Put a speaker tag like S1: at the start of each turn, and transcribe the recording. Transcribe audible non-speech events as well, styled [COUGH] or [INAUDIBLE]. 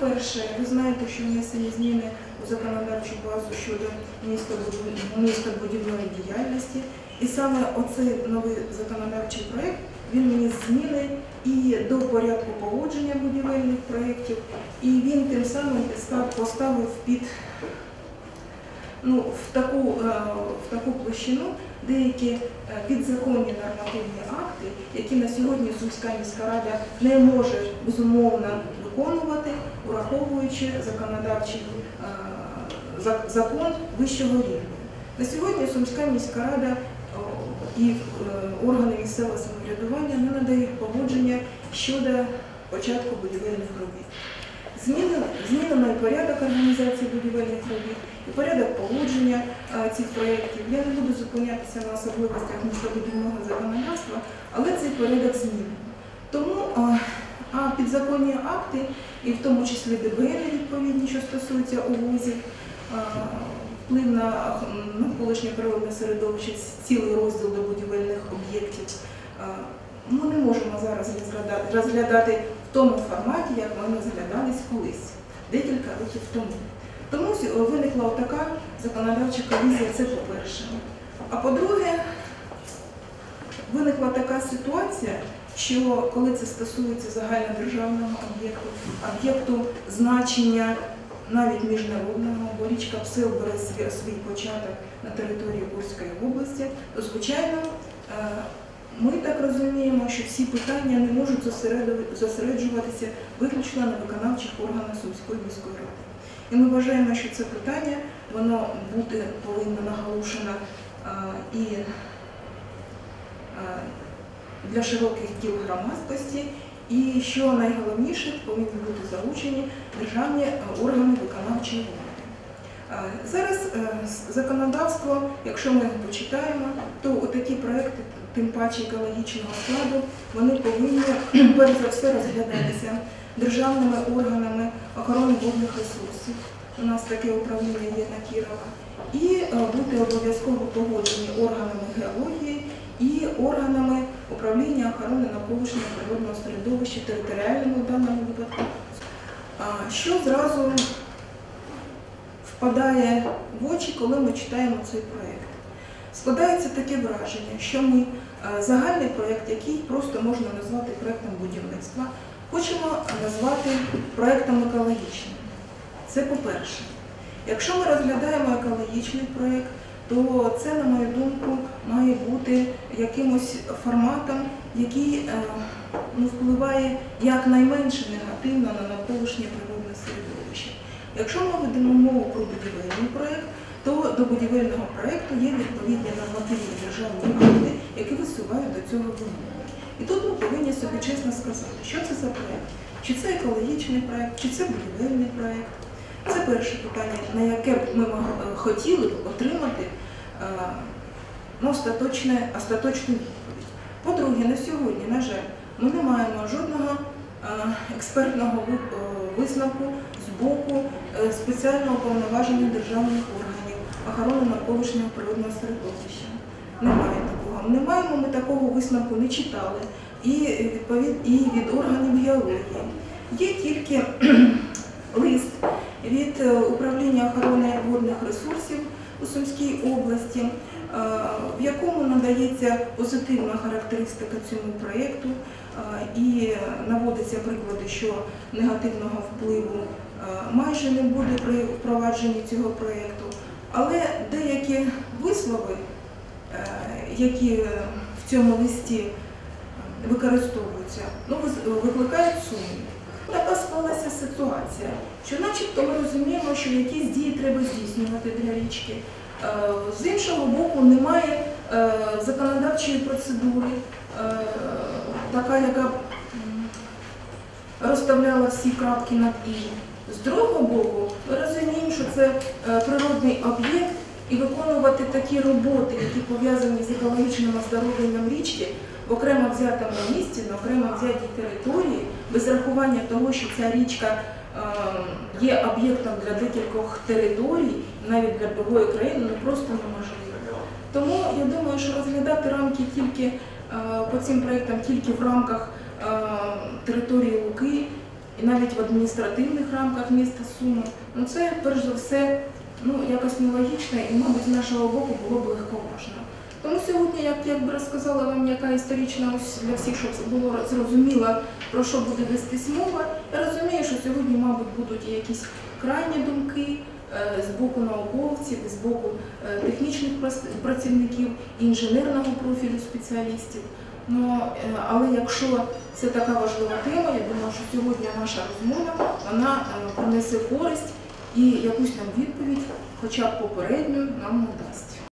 S1: по-перше, ви знаєте, що внесені зміни у законодавчу базу щодо містобудівної діяльності. І саме оцей новий законодавчий проєкт, він мені зміни і до порядку погодження будівельних проєктів, і він тим самим поставив під ну, в таку, е, в таку площину деякі е, підзаконні нормативні акти, які на сьогодні Сумська міська рада не може безумовно виконувати, враховуючи законодавчий е, закон вищого рівня. На сьогодні Сумська міська рада і е, органи місцевого самоврядування не надають погодження щодо початку будівельних робіт. Змінено, і порядок організації будівельних робіт, і порядок погодження е, цих проєктів. Я не буду зупинятися на особливостях містобудівного законодавства, але цей порядок змінено. Тому а підзаконні акти, і в тому числі ДБН відповідні, що стосуються увозів, е, вплив на навколишнє природне середовище, цілий розділ до будівельних об'єктів. Ми не можемо зараз розглядати, в тому форматі, як вони розглядались колись, декілька років тому. Тому виникла така законодавча колізія, це по-перше. А по-друге, виникла така ситуація, що коли це стосується загальнодержавного об'єкту, об'єкту значення навіть міжнародного, бо річка Псил бере свій, початок на території Курської області, то звичайно е, ми так розуміємо, що всі питання не можуть зосереджуватися виключно на виконавчих органах Сумської міської ради. І ми вважаємо, що це питання воно бути повинно наголошено е, і для широких кіл громадськості, і що найголовніше повинні бути залучені державні е, органи виконавчої влади. Е, Зараз е, законодавство, якщо ми його почитаємо, то такі проекти, тим паче екологічного складу, вони повинні перш за все розглядатися державними органами охорони водних ресурсів. У нас таке управління є на Кірова. І е, бути обов'язково погоджені органами геології і органами управління охорони навколишнього природного середовища територіальними в даному випадку. Що зразу впадає в очі, коли ми читаємо цей проєкт? Складається таке враження, що ми загальний проєкт, який просто можна назвати проєктом будівництва, хочемо назвати проєктом екологічним. Це по-перше. Якщо ми розглядаємо екологічний проєкт, то це, на мою думку, має бути якимось форматом, який е, ну, впливає якнайменше негативно на навколишнє природне середовище. Якщо ми ведемо мову про будівельний проєкт, то до будівельного проєкту є відповідні нормативні державні акти, які висувають до цього вимоги. І тут ми повинні собі чесно сказати, що це за проєкт, чи це екологічний проєкт, чи це будівельний проєкт. Це перше питання, на яке б ми е, хотіли б отримати е, ну, остаточне, остаточну відповідь. По-друге, на сьогодні, на жаль, ми не маємо жодного е, експертного висновку з боку спеціально уповноважених державних органів охорони навколишнього природного середовища. Немає такого. Не маємо ми такого висновку, не читали. І, відповід, і від органів геології. Є тільки [CLEARS THROAT] лист від е, управління охорони водних ресурсів у Сумській області, е, в якому надається позитивна характеристика цьому проєкту е, і наводиться приклади, що негативного впливу майже не буде при впровадженні цього проєкту. Але деякі вислови, які в цьому листі використовуються, ну, викликають сумнів. Ситуація, що начебто ми розуміємо, що якісь дії треба здійснювати для річки. Е, З іншого боку, немає е, законодавчої процедури, е, така, яка розставляла всі крапки над «і». З другого боку, ми розуміємо, що це природний об'єкт, і виконувати такі роботи, які пов'язані з екологічним оздоровленням річки, в окремо взятому місці, на окремо взятій території, без рахування того, що ця річка е, є об'єктом для декількох територій, навіть для другої країни, ну просто неможливо. Тому я думаю, що розглядати рамки тільки е, по цим проєктам тільки в рамках е, території Луки і навіть в адміністративних рамках міста Суми, ну це перш за все ну, якось нелогічно і, мабуть, з нашого боку було б легковажно. Тому сьогодні, як я б розказала вам, яка історична ось для всіх, щоб було зрозуміло, про що буде вестись мова, я розумію, що сьогодні, мабуть, будуть якісь крайні думки е, з боку науковців, з боку е, технічних працівників, інженерного профілю спеціалістів. Ну, е, але якщо це така важлива тема, я думаю, що сьогодні наша розмова вона принесе користь і якусь нам відповідь, хоча б попередню, нам надасть.